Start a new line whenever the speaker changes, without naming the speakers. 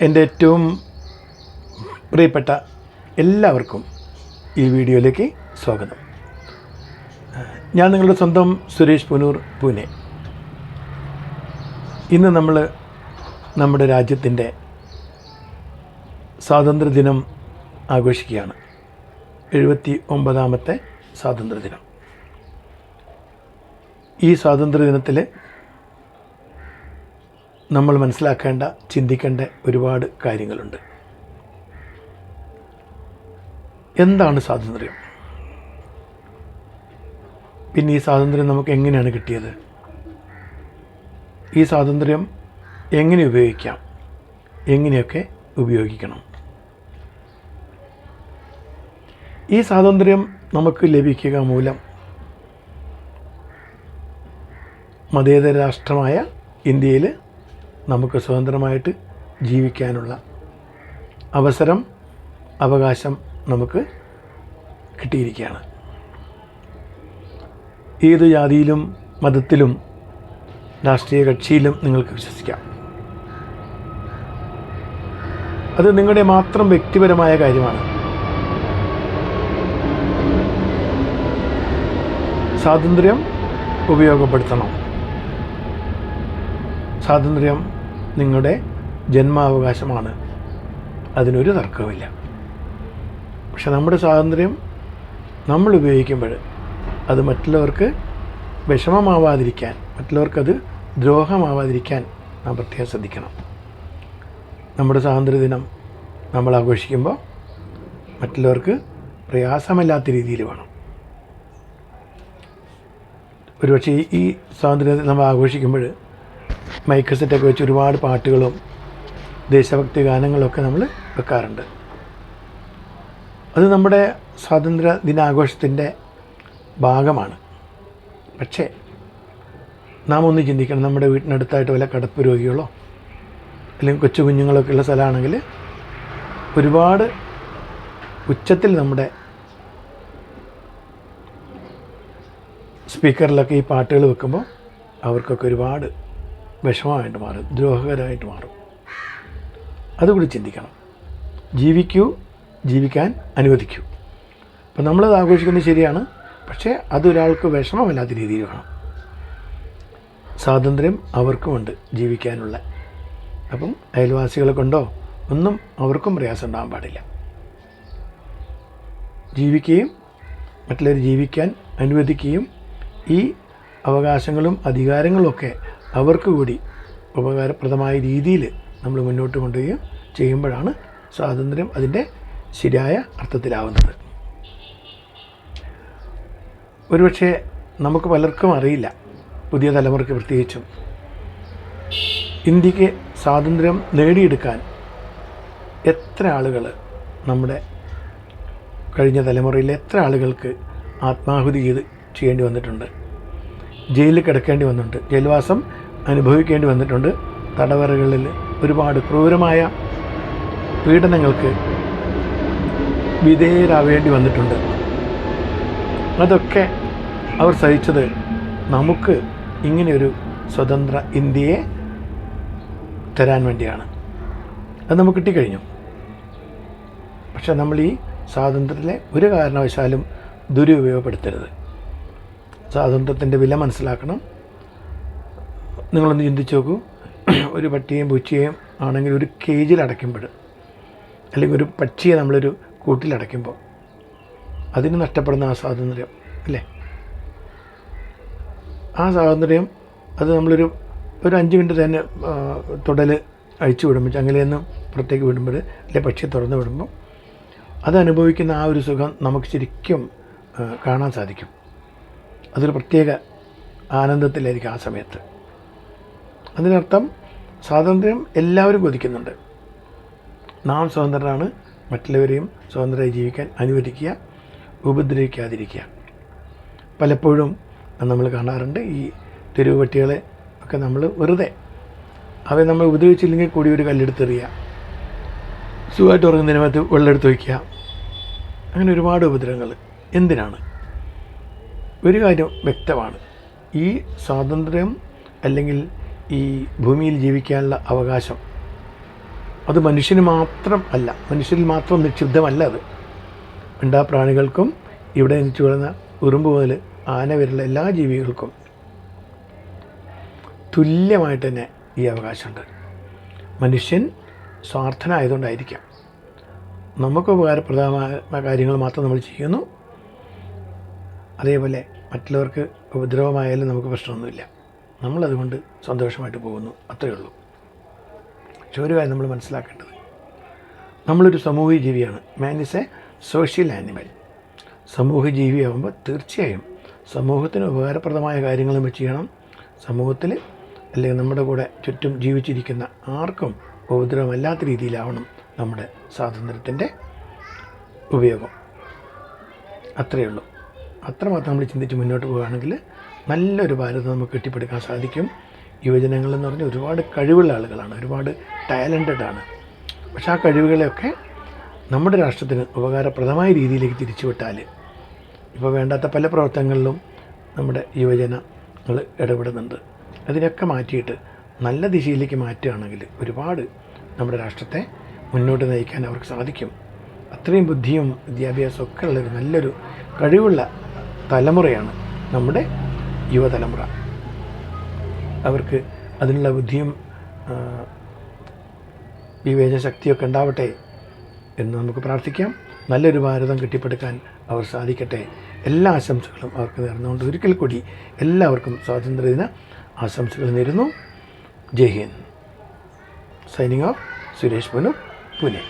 എന്റെ ഏറ്റവും പ്രിയപ്പെട്ട എല്ലാവർക്കും ഈ വീഡിയോയിലേക്ക് സ്വാഗതം. ഞാൻ നിങ്ങളുടെ സ്വന്തം സുരേഷ് പുനൂർ പൂനെ. ഇന്ന് നമ്മൾ നമ്മുടെ രാജ്യത്തിന്റെ സ്വാതന്ത്ര്യദിനം ആഘോഷിക്കുകയാണ്. എഴുപത്തി ഒമ്പതാമത്തെ സ്വാതന്ത്ര്യദിനം. ഈ സ്വാതന്ത്ര്യദിനത്തിൽ നമ്മൾ മനസ്സിലാക്കേണ്ട ചിന്തിക്കേണ്ട ഒരുപാട് കാര്യങ്ങളുണ്ട്. എന്താണ് സ്വാതന്ത്ര്യം? പിന്നെ ഈ സ്വാതന്ത്ര്യം നമുക്ക് എങ്ങനെയാണ് കിട്ടിയത്? ഈ സ്വാതന്ത്ര്യം എങ്ങനെ ഉപയോഗിക്കാം? എങ്ങനെയൊക്കെ ഉപയോഗിക്കണം? ഈ സ്വാതന്ത്ര്യം നമുക്ക് ലഭിക്കുക മൂലം മതേതര രാഷ്ട്രമായ ഇന്ത്യയിൽ നമുക്ക് സ്വതന്ത്രമായിട്ട് ജീവിക്കാനുള്ള അവസരം അവകാശം നമുക്ക് കിട്ടിയിരിക്കുകയാണ്. ഏത് ജാതിയിലും മതത്തിലും രാഷ്ട്രീയ കക്ഷിയിലും നിങ്ങൾക്ക് വിശ്വസിക്കാം. അത് നിങ്ങളുടെ മാത്രം വ്യക്തിപരമായ കാര്യമാണ്. സ്വാതന്ത്ര്യം ഉപയോഗപ്പെടുത്തണം. സ്വാതന്ത്ര്യം നിങ്ങളുടെ ജന്മാവകാശമാണ്. അതിനൊരു തർക്കവുമില്ല. പക്ഷെ നമ്മുടെ സ്വാതന്ത്ര്യം നമ്മൾ ഉപയോഗിക്കുമ്പോൾ അത് മറ്റുള്ളവർക്ക് വിഷമമാവാതിരിക്കാൻ മറ്റുള്ളവർക്കത് ദ്രോഹമാവാതിരിക്കാൻ നാം പ്രത്യേകം ശ്രദ്ധിക്കണം. നമ്മുടെ സ്വാതന്ത്ര്യദിനം നമ്മൾ ആഘോഷിക്കുമ്പോൾ മറ്റുള്ളവർക്ക് പ്രയാസമല്ലാത്ത രീതിയിൽ വേണം. ഒരുപക്ഷെ ഈ- ഈ സ്വാതന്ത്ര്യം നമ്മൾ ആഘോഷിക്കുമ്പോൾ മൈക്ക് സെറ്റൊക്കെ വെച്ച് ഒരുപാട് പാട്ടുകളും ദേശഭക്തി ഗാനങ്ങളൊക്കെ നമ്മൾ വെക്കാറുണ്ട്. അത് നമ്മുടെ സ്വാതന്ത്ര്യ ദിനാഘോഷത്തിന്റെ ഭാഗമാണ്. പക്ഷേ നാം ഒന്ന് ചിന്തിക്കണം. നമ്മുടെ വീട്ടിനടുത്തായിട്ട് വല്ല കടപ്പ് രോഗികളോ അല്ലെങ്കിൽ കൊച്ചു കുഞ്ഞുങ്ങളൊക്കെ ഉള്ള സ്ഥലമാണെങ്കിൽ ഒരുപാട് ഉച്ചത്തിൽ നമ്മുടെ സ്പീക്കറിലൊക്കെ ഈ പാട്ടുകൾ വെക്കുമ്പോൾ അവർക്കൊക്കെ ഒരുപാട് വിഷമമായിട്ട് മാറും ദ്രോഹകരമായിട്ട് മാറും. അതുകൂടി ചിന്തിക്കണം. ജീവിക്കൂ ജീവിക്കാൻ അനുവദിക്കൂ. അപ്പം നമ്മളത് ആഘോഷിക്കുന്നത് ശരിയാണ് പക്ഷേ അതൊരാൾക്ക് വിഷമമില്ലാത്ത രീതിയിൽ വേണം. സ്വാതന്ത്ര്യം അവർക്കുമുണ്ട് ജീവിക്കാനുള്ള. അപ്പം അയൽവാസികളെ കൊണ്ടോ ഒന്നും അവർക്കും പ്രയാസം ഉണ്ടാകാൻ പാടില്ല. ജീവിക്കുകയും മറ്റുള്ളവർ ജീവിക്കാൻ അനുവദിക്കുകയും ഈ അവകാശങ്ങളും അധികാരങ്ങളുമൊക്കെ അവർക്ക് കൂടി ഉപകാരപ്രദമായ രീതിയിൽ നമ്മൾ മുന്നോട്ട് കൊണ്ടുപോവുകയും ചെയ്യുമ്പോഴാണ് സ്വാതന്ത്ര്യം അതിന്റെ ശരിയായ അർത്ഥത്തിലാവുന്നത്. ഒരുപക്ഷെ നമുക്ക് പലർക്കും അറിയില്ല പുതിയ തലമുറയ്ക്ക് പ്രത്യേകിച്ചും. ഇന്ത്യയ്ക്ക് സ്വാതന്ത്ര്യം നേടിയെടുക്കാൻ എത്ര ആളുകൾ നമ്മുടെ കഴിഞ്ഞ തലമുറയിലെ എത്ര ആളുകൾക്ക് ആത്മാഹുതി ചെയ്ത് ചെയ്യേണ്ടി വന്നിട്ടുണ്ട്? ജയിലിൽ കിടക്കേണ്ടി വന്നിട്ടുണ്ട്. ജയിൽവാസം അനുഭവിക്കേണ്ടി വന്നിട്ടുണ്ട്. തടവറകളിൽ ഒരുപാട് ക്രൂരമായ പീഡനങ്ങൾക്ക് വിധേയരാവേണ്ടി വന്നിട്ടുണ്ട്. അതൊക്കെ അവർ സഹിച്ചത് നമുക്ക് ഇങ്ങനെയൊരു സ്വതന്ത്ര ഇന്ത്യയെ തരാൻ വേണ്ടിയാണ്. അത് നമുക്ക് കിട്ടിക്കഴിഞ്ഞു. പക്ഷെ നമ്മൾ ഈ സ്വാതന്ത്ര്യത്തിലെ ഒരു കാരണവശാലും ദുരുപയോഗപ്പെടുത്തരുത്. സ്വാതന്ത്ര്യത്തിന്റെ വില മനസ്സിലാക്കണം. നിങ്ങളൊന്ന് ചിന്തിച്ച് നോക്കൂ. ഒരു പട്ടിയെയും പൂച്ചയെയും ആണെങ്കിൽ ഒരു കേജിൽ അടയ്ക്കുമ്പോൾ അല്ലെങ്കിൽ ഒരു പക്ഷിയെ നമ്മളൊരു കൂട്ടിലടയ്ക്കുമ്പോൾ അതിന് നഷ്ടപ്പെടുന്ന ആ സ്വാതന്ത്ര്യം അല്ലേ? ആ സ്വാതന്ത്ര്യം അത് നമ്മളൊരു ഒരു അഞ്ച് മിനിറ്റ് തന്നെ തുടൽ അഴിച്ചു വിടുമ്പോൾ ചങ്ങലയിൽ പുറത്തേക്ക് വിടുമ്പോൾ അല്ലെ പക്ഷിയെ തുറന്ന് വിടുമ്പോൾ അത് അനുഭവിക്കുന്ന ആ ഒരു സുഖം നമുക്ക് ശരിക്കും കാണാൻ സാധിക്കും. അതൊരു പ്രത്യേക ആനന്ദത്തിലായിരിക്കും ആ സമയത്ത്. അതിനർത്ഥം സ്വാതന്ത്ര്യം എല്ലാവരും കൊതിക്കുന്നുണ്ട്. നാം സ്വതന്ത്രനാണ് മറ്റുള്ളവരെയും സ്വതന്ത്രമായി ജീവിക്കാൻ അനുവദിക്കുക ഉപദ്രവിക്കാതിരിക്കുക. പലപ്പോഴും നമ്മൾ കാണാറുണ്ട് ഈ തെരുവ് പട്ടികളെ ഒക്കെ നമ്മൾ വെറുതെ അവയെ നമ്മൾ ഉപദ്രവിച്ചില്ലെങ്കിൽ കൂടി ഒരു കല്ലെടുത്തെറിയുക സുഖമായിട്ട് ഉറങ്ങുന്നതിനകത്ത് വെള്ളമെടുത്ത് വയ്ക്കുക. അങ്ങനെ ഒരുപാട് ഉപദ്രവങ്ങൾ. എന്തിനാണ്? ഒരു കാര്യം വ്യക്തമാണ്. ഈ സ്വാതന്ത്ര്യം അല്ലെങ്കിൽ ഈ ഭൂമിയിൽ ജീവിക്കാനുള്ള അവകാശം അത് മനുഷ്യന് മാത്രം അല്ല മനുഷ്യരിൽ മാത്രം നിക്ഷിപ്തമല്ല അത്. ഉണ്ടാ പ്രാണികൾക്കും ഇവിടെ നിച്ചു വളർന്ന ഉറുമ്പ് മുതൽ ആന വരെയുള്ള എല്ലാ ജീവികൾക്കും തുല്യമായിട്ട് തന്നെ ഈ അവകാശമുണ്ട്. മനുഷ്യൻ സ്വാർത്ഥനായതുകൊണ്ടായിരിക്കാം. നമുക്ക് ഉപകാരപ്രദമായ കാര്യങ്ങൾ മാത്രം നമ്മൾ ചെയ്യുന്നു. അതേപോലെ മറ്റുള്ളവർക്ക് ഉപദ്രവമായാലും നമുക്ക് പ്രശ്നമൊന്നുമില്ല. നമ്മളതുകൊണ്ട് സന്തോഷമായിട്ട് പോകുന്നു. അത്രയേ ഉള്ളൂ. പക്ഷെ ഒരു കാര്യം നമ്മൾ മനസ്സിലാക്കേണ്ടത്. നമ്മളൊരു സമൂഹ ജീവിയാണ്. Man is a social animal സമൂഹ ജീവിയാകുമ്പോൾ തീർച്ചയായും സമൂഹത്തിന് ഉപകാരപ്രദമായ കാര്യങ്ങൾ നമ്മൾ ചെയ്യണം. സമൂഹത്തിൽ അല്ലെങ്കിൽ നമ്മുടെ കൂടെ ചുറ്റും ജീവിച്ചിരിക്കുന്ന ആർക്കും ഉപദ്രവമല്ലാത്ത രീതിയിലാവണം നമ്മുടെ സ്വാതന്ത്ര്യത്തിന്റെ ഉപയോഗം. അത്രയേ ഉള്ളൂ. അത്രമാത്രം നമ്മൾ ചിന്തിച്ച് മുന്നോട്ട് പോവുകയാണെങ്കിൽ നല്ലൊരു ഭാരതം നമുക്ക് കെട്ടിപ്പടുക്കാൻ സാധിക്കും. യുവജനങ്ങളെന്ന് പറഞ്ഞാൽ ഒരുപാട് കഴിവുള്ള ആളുകളാണ് ഒരുപാട് ടാലന്റഡ് ആണ്. പക്ഷേ ആ കഴിവുകളെയൊക്കെ നമ്മുടെ രാഷ്ട്രത്തിന് ഉപകാരപ്രദമായ രീതിയിലേക്ക് തിരിച്ചുവിട്ടാൽ ഇപ്പോൾ വേണ്ടാത്ത പല പ്രവർത്തനങ്ങളിലും നമ്മുടെ യുവജനങ്ങൾ ഇടപെടുന്നുണ്ട്. അതിനൊക്കെ മാറ്റിയിട്ട് നല്ല ദിശയിലേക്ക് മാറ്റുകയാണെങ്കിൽ ഒരുപാട് നമ്മുടെ രാഷ്ട്രത്തെ മുന്നോട്ട് നയിക്കാൻ അവർക്ക് സാധിക്കും. അത്രയും ബുദ്ധിയും വിദ്യാഭ്യാസവും ഒക്കെ ഉള്ളൊരു നല്ലൊരു കഴിവുള്ള തലമുറയാണ് നമ്മുടെ യുവതലമുറ. അവർക്ക് അതിനുള്ള ബുദ്ധിയും വിവേച ശക്തിയൊക്കെ ഉണ്ടാവട്ടെ എന്ന് നമുക്ക് പ്രാർത്ഥിക്കാം. നല്ലൊരു ഭാരതം കെട്ടിപ്പടുക്കാൻ അവർ സാധിക്കട്ടെ. എല്ലാ ആശംസകളും അവർക്ക് നേർന്നുകൊണ്ട് ഒരിക്കൽ കൂടി എല്ലാവർക്കും സ്വാതന്ത്ര്യദിന ആശംസകൾ നേരുന്നു. ജയ് ഹിന്ദ്. സൈനിങ് ഓഫ് സുരേഷ് പുനു പുനെ.